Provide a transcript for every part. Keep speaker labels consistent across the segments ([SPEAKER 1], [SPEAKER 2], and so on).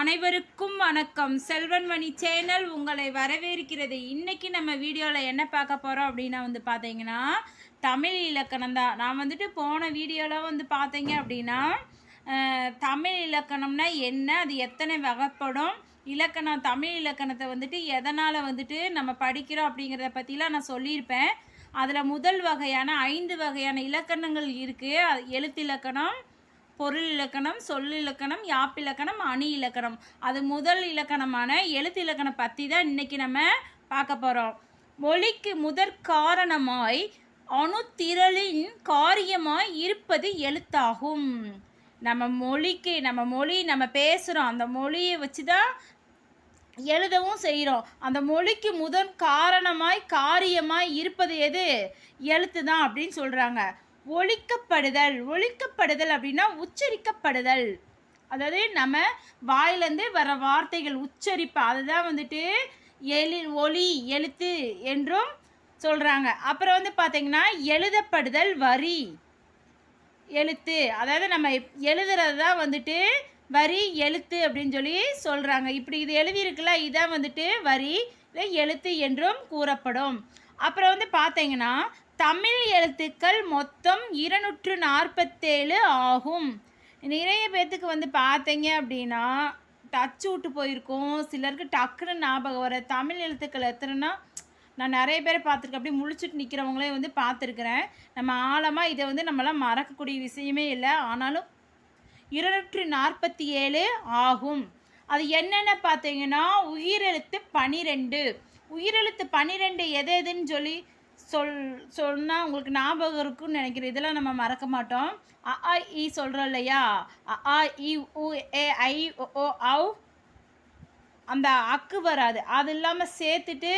[SPEAKER 1] அனைவருக்கும் வணக்கம். செல்வன்மணி சேனல் உங்களை வரவேற்கிறது. இன்னைக்கு நம்ம வீடியோவில் என்ன பார்க்க போகிறோம் அப்படின்னா வந்து பார்த்தீங்கன்னா தமிழ் இலக்கணம் தான். நான் வந்துட்டு போன வீடியோவில் வந்து பார்த்தீங்க அப்படின்னா தமிழ் இலக்கணம்னா என்ன? அது எத்தனை வகைப்படும்? இலக்கணம் தமிழ் இலக்கணத்தை வந்துட்டு எதனால் வந்துட்டு நம்ம படிக்கிறோம் அப்படிங்கிறத பற்றிலாம் நான் சொல்லியிருப்பேன். அதில் முதல் வகையான ஐந்து வகையான இலக்கணங்கள் இருக்குது எழுத்து இலக்கணம் பொருள் இலக்கணம் சொல் இலக்கணம் யாப்பிலக்கணம் அணி இலக்கணம். அது முதல் இலக்கணமான எழுத்து இலக்கணம் பற்றி தான் இன்றைக்கி நம்ம பார்க்க போகிறோம் மொழிக்கு முதற் காரணமாய் அணுத்திரளின் காரியமாய் இருப்பது எழுத்தாகும். நம்ம மொழிக்கு நம்ம மொழி நம்ம பேசுகிறோம் அந்த மொழியை வச்சு தான் எழுதவும் செய்கிறோம் அந்த மொழிக்கு முதன் காரணமாய் காரியமாய் இருப்பது எது? எழுத்து தான் அப்படின்னு சொல்கிறாங்க ஒழிக்கப்படுதல். ஒழிக்கப்படுதல் அப்படின்னா உச்சரிக்கப்படுதல். அதாவது நம்ம வாயிலேருந்து வர வார்த்தைகள் உச்சரிப்பு. அதுதான் வந்துட்டு எழு ஒளி எழுத்து என்றும் சொல்கிறாங்க அப்புறம் வந்து பார்த்திங்கன்னா எழுதப்படுதல் வரி. எழுத்து. அதாவது நம்ம எழுதுறது தான் வந்துட்டு வரி எழுத்து அப்படின்னு சொல்லி சொல்கிறாங்க இப்படி இது எழுதியிருக்குல்ல இதான் வந்துட்டு வரி இல்லை எழுத்து என்றும் கூறப்படும். அப்புறம் வந்து பார்த்தீங்கன்னா தமிழ் எழுத்துக்கள் மொத்தம் இருநூற்று நாற்பத்தேழு ஆகும். நிறைய பேர்த்துக்கு வந்து பார்த்தீங்க அப்படின்னா டச்சு விட்டு போயிருக்கோம். சிலருக்கு டக்குன்னு ஞாபகம் வர தமிழ் எழுத்துக்கள் எத்தனைன்னா நான் நிறைய பேர் பார்த்துருக்கேன். அப்படியே முழிச்சிட்டு நிற்கிறவங்களே வந்து பார்த்துருக்குறேன். நம்ம ஆழமாக இதை வந்து நம்மளாம் மறக்கக்கூடிய விஷயமே இல்லை. ஆனாலும் இருநூற்றி நாற்பத்தி ஏழு ஆகும். அது என்னென்ன பார்த்தீங்கன்னா உயிரெழுத்து பனிரெண்டு. உயிரெழுத்து பனிரெண்டு எது எதுன்னு சொல்லி சொல் சொன்னால் உங்களுக்கு ஞாபகம் இருக்கும்னு நினைக்கிறேன். இதெல்லாம் நம்ம மறக்க மாட்டோம். அ ஆ இ சொல்கிறோம் இல்லையா? அ ஆ இ உ ஏ ஐ ஓ ஔ. அந்த அக்கு வராது. அது இல்லாமல் சேர்த்துட்டு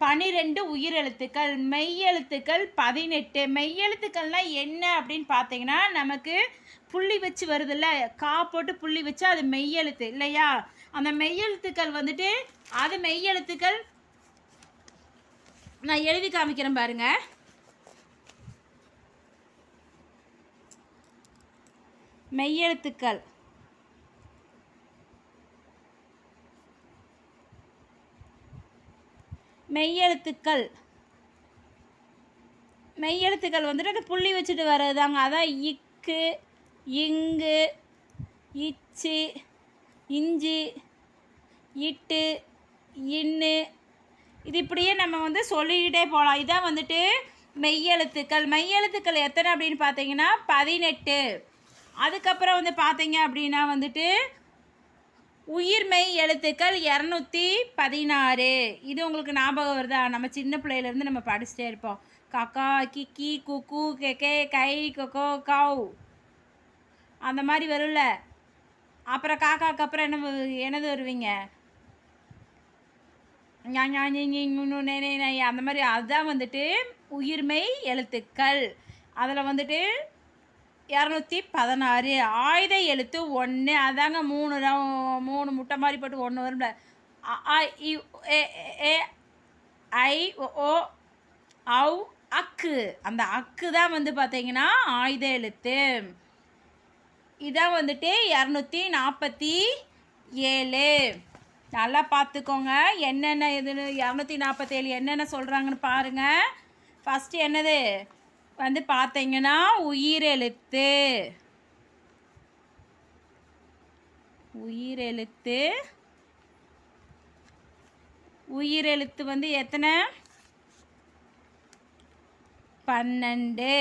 [SPEAKER 1] பனிரெண்டு உயிரெழுத்துக்கள் மெய்யெழுத்துக்கள் பதினெட்டு. மெய்யெழுத்துக்கள்னால் என்ன அப்படின்னு பார்த்தீங்கன்னா நமக்கு புள்ளி வச்சு வருதுல்ல? கா போட்டு புள்ளி வச்சு அது மெய்யெழுத்து இல்லையா? அந்த மெய்யெழுத்துக்கள் வந்துட்டு அது மெய்யெழுத்துக்கள் நான் எழுதி காமிக்கிறேன் பாருங்க. மெய்யெழுத்துக்கள். மெய்யெழுத்துக்கள். மெய்யெழுத்துக்கள் வந்துட்டு அந்த புள்ளி வச்சுட்டு வர்றதுதாங்க. அதான் இக்கு இங்கு இச்சு இஞ்சி இட்டு இன்னு இது இப்படியே நம்ம வந்து சொல்லிக்கிட்டே போகலாம். இதான் வந்துட்டு மெய்யெழுத்துக்கள். மெய்யெழுத்துக்கள் எத்தனை அப்படின்னு பார்த்தீங்கன்னா பதினெட்டு. அதுக்கப்புறம் வந்து பார்த்தீங்க அப்படின்னா வந்துட்டு உயிர்மெய் எழுத்துக்கள் இரநூத்தி பதினாறு. இது உங்களுக்கு ஞாபகம் வருதா? நம்ம சின்ன பிள்ளையிலேருந்து நம்ம படிச்சுட்டே இருப்போம். கக்கா கிக்கி குக்கு கெக்கே கை கொக்கோ கவ். அந்த மாதிரி வரும்ல. அப்புறம் காக்காக்கு அப்புறம் என்ன எனது என்னது வருவீங்க ஞா, ஞா, ஞி, ஞி, ஞு, நு, நே, நே, நை, அந்த மாதிரி அதுதான் வந்துட்டு உயிர்மெய் எழுத்துக்கள். அதில் வந்துட்டு இரநூத்தி பதினாறு ஆயுத எழுத்து ஒன்று அதாங்க மூணு ரவு- மூணு முட்டை மாதிரி போட்டு ஒன்று வரும்ல. ஆ, இ, ஏ, ஏ, ஐ ஓ ஔ அக்கு. அந்த அக்கு தான் வந்து பார்த்தீங்கன்னா ஆயுத எழுத்து. இதான் வந்துட்டு இரநூத்தி நாற்பத்தி ஏழு. நல்லா பார்த்துக்கோங்க. என்னென்ன இதுன்னு இரநூத்தி நாற்பத்தேழு என்னென்ன சொல்கிறாங்கன்னு பாருங்கள் ஃபஸ்ட்டு என்னது? வந்து பார்த்தீங்கன்னா உயிரெழுத்து. உயிரெழுத்து. உயிரெழுத்து வந்து எத்தனை? பன்னெண்டு.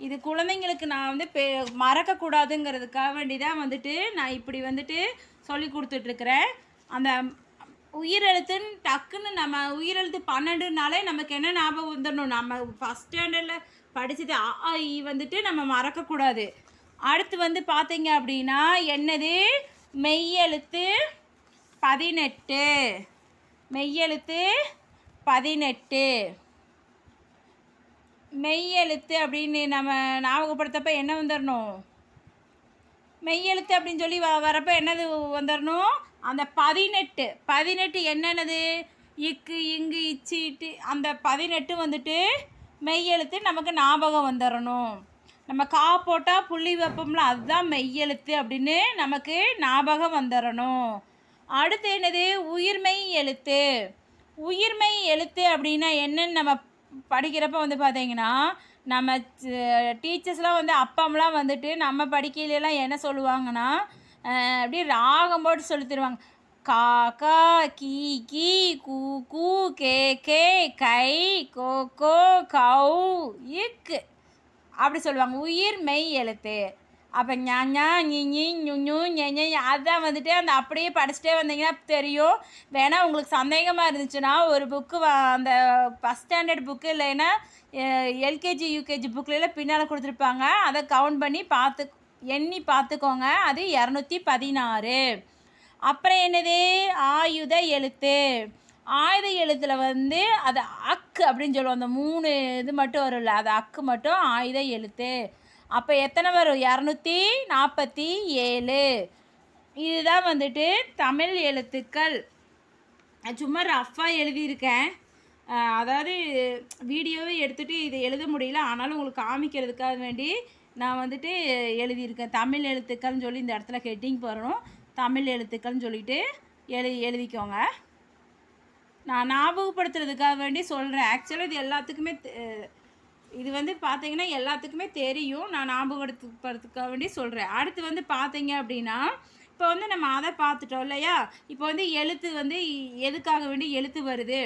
[SPEAKER 1] இது குழந்தைங்களுக்கு நான் வந்து பெ மறக்கக்கூடாதுங்கிறதுக்காக வேண்டி தான் வந்துட்டு நான் இப்படி வந்துட்டு சொல்லி கொடுத்துட்ருக்குறேன் அந்த உயிரெழுத்துன்னு டக்குன்னு நம்ம உயிரெழுத்து பன்னெண்டுனாலே நமக்கு என்ன ஞாபகம் வந்துடணும்? நம்ம ஃபஸ்ட் ஸ்டாண்டர்டில் படித்தது அ ஆ, இ வந்துட்டு நம்ம மறக்கக்கூடாது. அடுத்து வந்து பார்த்தீங்க அப்படின்னா என்னது? மெய்யெழுத்து பதினெட்டு. மெய்யெழுத்து பதினெட்டு. மெய்யெழுத்து அப்படின்னு நம்ம ஞாபகப்படுத்தப்ப என்ன வந்துடணும்? மெய்யெழுத்து அப்படின்னு சொல்லி வ வரப்போ என்னது வந்துடணும் அந்த பதினெட்டு. பதினெட்டு என்னென்னது? இக்கு இங்கு இச்சு இட்டு. அந்த பதினெட்டு வந்துட்டு மெய்யெழுத்து நமக்கு ஞாபகம் வந்துடணும் நம்ம கா போட்டால் புள்ளி வைப்போம்ல அதுதான் மெய்யெழுத்து அப்படின்னு நமக்கு ஞாபகம் வந்துடணும் அடுத்து என்னது? உயிர்மை எழுத்து. உயிர்மை எழுத்து அப்படின்னா என்னன்னு நம்ம படிக்கிறப்ப வந்து பார்த்தீங்கன்னா நம்ம டீச்சர்ஸ்லாம் வந்து அப்பம்லாம் வந்துட்டு நம்ம படிக்கையிலலாம் என்ன சொல்லுவாங்கன்னா அப்படியே ராகம் போட்டு சொல்லி தருவாங்க காக்கா கீ கீ கூ கூ கே கே கை கோ கோ கௌ இக்கு. அப்படி சொல்லுவாங்க. உயிர் மெய் எழுத்து. அப்போ ஞாஞா ஞி ஞு ஞு அதான் வந்துட்டு அந்த அப்படியே படிச்சுட்டே வந்தீங்கன்னா தெரியும். வேணால் உங்களுக்கு சந்தேகமாக இருந்துச்சுன்னா ஒரு புக்கு அந்த ஃபஸ்ட் ஸ்டாண்டர்ட் புக்கு இல்லைன்னா எல்கேஜி யூகேஜி புக்கில் பின்னால் கொடுத்துருப்பாங்க. அதை கவுண்ட் பண்ணி பார்த்து எண்ணி பார்த்துக்கோங்க. அது இரநூத்தி பதினாறு. அப்புறம் என்னது? ஆயுத எழுத்து. ஆயுத எழுத்தில் வந்து அது அக்கு அப்படின்னு சொல்லுவோம். அந்த மூணு இது மட்டும் வரும்ல. அது அக்கு மட்டும் ஆயுத எழுத்து. அப்போ எத்தனை வரும்? இரநூத்தி நாற்பத்தி ஏழு. இதுதான் வந்துட்டு தமிழ் எழுத்துக்கள். சும்மா ரஃப்பாக எழுதியிருக்கேன். அதாவது வீடியோவே எடுத்துகிட்டு இது எழுத முடியல. ஆனாலும் உங்களுக்கு காமிக்கிறதுக்காக வேண்டி நான் வந்துட்டு எழுதியிருக்கேன். தமிழ் எழுத்துக்கள்னு சொல்லி இந்த இடத்துல ஹெட்டிங் போடணும். தமிழ் எழுத்துக்கள்னு சொல்லிட்டு எழுதி எழுதிக்கோங்க. நான் ஞாபகப்படுத்துறதுக்காக வேண்டி சொல்கிறேன் ஆக்சுவலாக இது எல்லாத்துக்குமே இது வந்து பார்த்தீங்கன்னா எல்லாத்துக்குமே தெரியும். நான் ஞாபகப்படுத்துறதுக்காக வேண்டி சொல்கிறேன் அடுத்து வந்து பார்த்தீங்க அப்படின்னா இப்போ வந்து நம்ம அதை பார்த்துட்டோம் இல்லையா? இப்போ வந்து எழுத்து வந்து எதுக்காக வேண்டி எழுத்து வருது?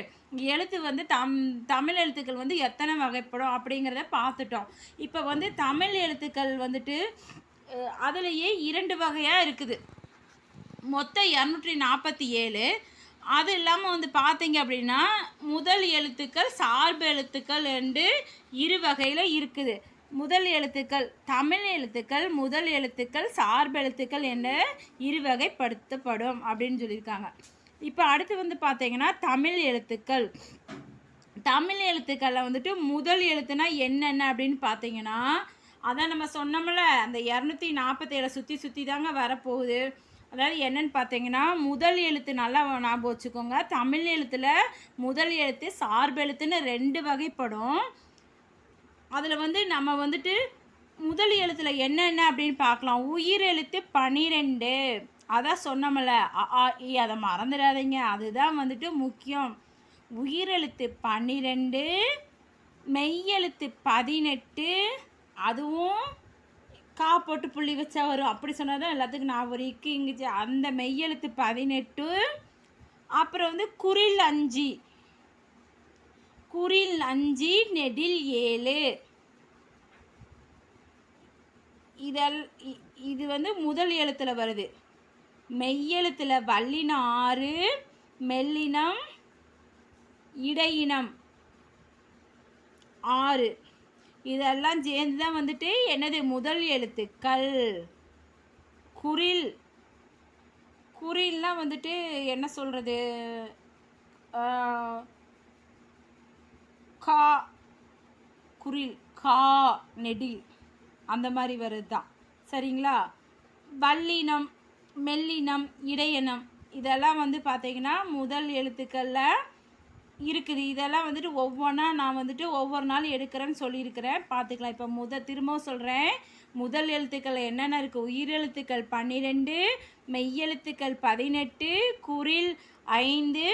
[SPEAKER 1] எழுத்து வந்து தம் தமிழ் எழுத்துக்கள் வந்து எத்தனை வகைப்படும் அப்படிங்கிறத பார்த்துட்டோம் இப்போ வந்து தமிழ் எழுத்துக்கள் வந்துட்டு அதுலேயே இரண்டு வகையாக இருக்குது. மொத்தம் இரநூற்றி நாற்பத்தி ஏழு. அது இல்லாமல் வந்து பார்த்தீங்க அப்படின்னா முதல் எழுத்துக்கள் சார்பு எழுத்துக்கள் என்று இரு வகையில் இருக்குது. முதல் எழுத்துக்கள் தமிழ் எழுத்துக்கள் முதல் எழுத்துக்கள் சார்பு எழுத்துக்கள் என்று இரு வகைப்படுத்தப்படும் அப்படின்னு சொல்லியிருக்காங்க. இப்போ அடுத்து வந்து பார்த்தீங்கன்னா தமிழ் எழுத்துக்கள். தமிழ் எழுத்துக்களில் வந்துட்டு முதல் எழுத்துனா என்னென்ன அப்படின்னு பார்த்தீங்கன்னா அதான் நம்ம சொன்னோம்ல அந்த இரநூத்தி நாற்பத்தேழை சுற்றி சுற்றி தாங்க வரப்போகுது. அதாவது என்னென்னு பார்த்தீங்கன்னா முதல் எழுத்து நல்லா ஞாபகம் வச்சுக்கோங்க. தமிழ் எழுத்தில் முதல் எழுத்து சார்பு எழுத்துன்னு ரெண்டு வகைப்படும். அதில் வந்து நம்ம வந்துட்டு முதல் எழுத்தில் என்னென்ன அப்படின்னு பார்க்கலாம். உயிர் எழுத்து பனிரெண்டு. அதான் சொன்னோம்ல ஆ, அதை மறந்துடாதீங்க. அதுதான் வந்துட்டு முக்கியம். உயிரெழுத்து பன்னிரெண்டு மெய்யெழுத்து பதினெட்டு. அதுவும் கா போட்டு புள்ளி வச்சா வரும். அப்படி சொன்னால் தான் எல்லாத்துக்கும் நான் ஒரு இக்கு இங்கிச்சு அந்த மெய்யெழுத்து பதினெட்டு. அப்புறம் வந்து குரில் அஞ்சு. குரில் அஞ்சு நெடில் ஏழு. இதல் இ- இது வந்து முதல் எழுத்தில் வருது. மெய்யெழுத்தில் வல்லினம் ஆறு மெல்லினம் இடையினம் ஆறு. இதெல்லாம் சேர்ந்து தான் வந்துட்டு என்னது முதல் எழுத்துக்கள் குரில். குறில்லாம் வந்துட்டு என்ன சொல்கிறது கா. குரில் கா நெடில். அந்த மாதிரி வருது தான் சரிங்களா? வல்லினம் மெல்லினம் இடையனம். இதெல்லாம் வந்து பார்த்தீங்கன்னா முதல் எழுத்துக்களில் இருக்குது. இதெல்லாம் வந்துட்டு ஒவ்வொன்றா நான் வந்துட்டு ஒவ்வொரு நாள் எடுக்கிறேன்னு சொல்லியிருக்கிறேன். பார்த்துக்கலாம். இப்போ முத திரும்பவும் சொல்கிறேன் முதல் எழுத்துக்கள் என்னென்ன இருக்குது உயிரெழுத்துக்கள் பன்னிரெண்டு மெய்யெழுத்துக்கள் பதினெட்டு குரில் ஐந்து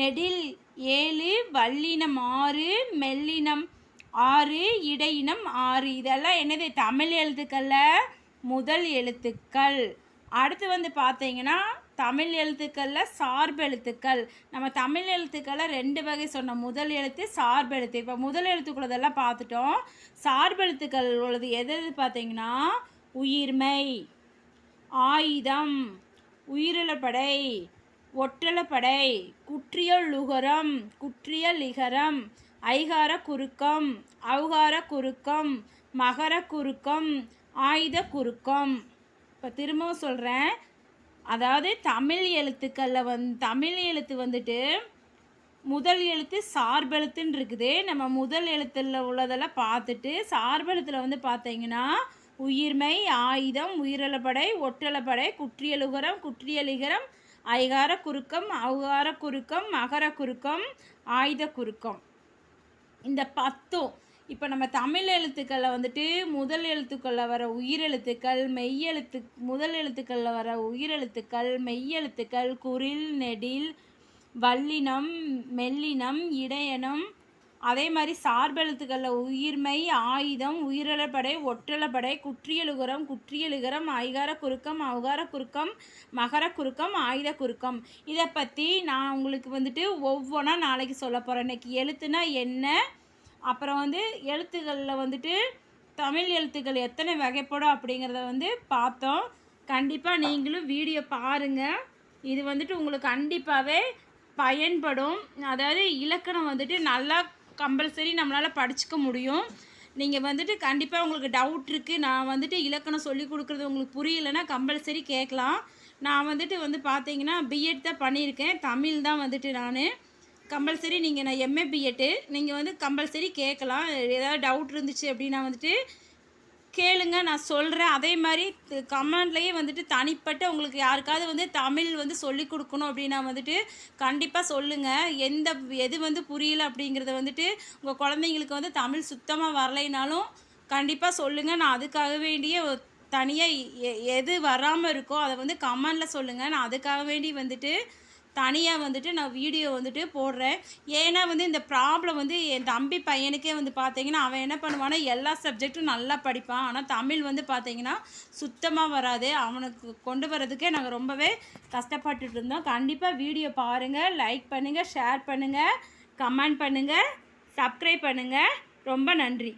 [SPEAKER 1] நெடில் ஏழு வல்லினம் ஆறு மெல்லினம் ஆறு இடையினம் ஆறு. இதெல்லாம் என்னது? தமிழ் எழுத்துக்களில் முதல் எழுத்துக்கள். அடுத்து வந்து பார்த்தீங்கன்னா தமிழ் எழுத்துக்களில் சார்பு எழுத்துக்கள். நம்ம தமிழ் எழுத்துக்களை ரெண்டு வகை சொன்னோம். முதல் எழுத்து சார்பு எழுத்து. இப்போ முதல் எழுத்துக்குள்ளதெல்லாம் பார்த்துட்டோம். சார்பு எழுத்துக்கள் உள்ளது எது எது பார்த்தீங்கன்னா? உயிர்மை ஆயுதம் உயிரிழப்படை ஒற்றலப்படை குற்றியல் லுகரம் குற்றியல் லிகரம் ஐகார குறுக்கம் அவுகார குறுக்கம் மகர குறுக்கம் ஆயுத குறுக்கம். இப்போ திரும்பவும் சொல்கிறேன் அதாவது தமிழ் எழுத்துக்களில் வந் தமிழ் எழுத்து வந்துட்டு முதல் எழுத்து சார்பெழுத்துன்னு இருக்குது. நம்ம முதல் எழுத்தில் உள்ளதெல்லாம் பார்த்துட்டு சார்பெழுத்தில் வந்து பார்த்தீங்கன்னா உயிர்மை ஆயுதம் உயிரிழப்படை ஒற்றலப்படை குற்றியலுகரம் குற்றியலிகரம் ஐகார குறுக்கம் அவுகார குறுக்கம் மகர குறுக்கம் ஆயுத குறுக்கம். இந்த பத்தும் இப்போ நம்ம தமிழ் எழுத்துக்களில் வந்துட்டு முதல் எழுத்துக்களில் வர உயிரெழுத்துக்கள் மெய்யெழுத்து முதல் எழுத்துக்களில் வர உயிரெழுத்துக்கள் மெய்யெழுத்துக்கள் குரில் நெடில் வல்லினம் மெல்லினம் இடையனம். அதே மாதிரி சார்பெழுத்துக்களில் உயிர்மை ஆயுதம் உயிரிழப்படை ஒற்றலப்படை குற்றியலுகரம் குற்றியலுகரம் ஐகார குறுக்கம் அவகார குறுக்கம் மகர குறுக்கம் ஆயுத குறுக்கம். இதை பற்றி நான் உங்களுக்கு வந்துட்டு ஒவ்வொன்றா நாளைக்கு சொல்ல போகிறேன் இன்னைக்கு எழுத்துனா என்ன அப்புறம் வந்து எழுத்துக்களில் வந்துட்டு தமிழ் எழுத்துக்கள் எத்தனை வகைப்படும் அப்படிங்கிறத வந்து பார்த்தோம். கண்டிப்பாக நீங்களும் வீடியோ பாருங்கள் இது வந்துட்டு உங்களுக்கு கண்டிப்பாகவே பயன்படும். அதாவது இலக்கணம் வந்துட்டு நல்லா கம்பல்சரி நம்மளால் படிச்சுக்க முடியும். நீங்கள் வந்துட்டு கண்டிப்பாக உங்களுக்கு டவுட் இருக்குது நான் வந்துட்டு இலக்கணம் சொல்லி கொடுக்குறது உங்களுக்கு புரியலைன்னா கம்பல்சரி கேட்கலாம். நான் வந்துட்டு வந்து பார்த்தீங்கன்னா பிஎட் தான் பண்ணியிருக்கேன். தமிழ் தான் வந்துட்டு நான். கம்பல்சரி நீங்கள் நான் எம்ஏ பிஎட்டு நீங்கள் வந்து கம்பல்சரி கேட்கலாம். ஏதாவது டவுட் இருந்துச்சு அப்படின்னா வந்துட்டு கேளுங்க நான் சொல்கிறேன் அதே மாதிரி கமெண்ட்லேயே வந்துட்டு தனிப்பட்ட உங்களுக்கு யாருக்காவது வந்து தமிழ் வந்து சொல்லி கொடுக்கணும் அப்படின்னா வந்துட்டு கண்டிப்பாக சொல்லுங்கள் எந்த எது வந்து புரியல அப்படிங்கிறத வந்துட்டு உங்கள் குழந்தைங்களுக்கு வந்து தமிழ் சுத்தமாக வரலைனாலும் கண்டிப்பாக சொல்லுங்கள் நான் அதுக்காக வேண்டிய தனியாக எது வராமல் இருக்கோ அதை வந்து கமெண்டில் சொல்லுங்கள் நான் அதுக்காக வேண்டி வந்துட்டு தனியாக வந்துட்டு நான் வீடியோ வந்துட்டு போடுறேன். ஏன்னா வந்து இந்த ப்ராப்ளம் வந்து என் தம்பி பையனுக்கே வந்து பார்த்தீங்கன்னா அவன் என்ன பண்ணுவான்னா எல்லா சப்ஜெக்ட்டும் நல்லா படிப்பான். ஆனால் தமிழ் வந்து பார்த்தீங்கன்னா சுத்தமாக வராது. அவனுக்கு கொண்டு வரதுக்கே நாங்கள் ரொம்பவே கஷ்டப்பட்டுட்டு இருந்தோம். கண்டிப்பாக வீடியோ பாருங்கள் லைக் பண்ணுங்கள் ஷேர் பண்ணுங்கள் கமெண்ட் பண்ணுங்கள் சப்ஸ்கிரைப் பண்ணுங்கள் ரொம்ப நன்றி.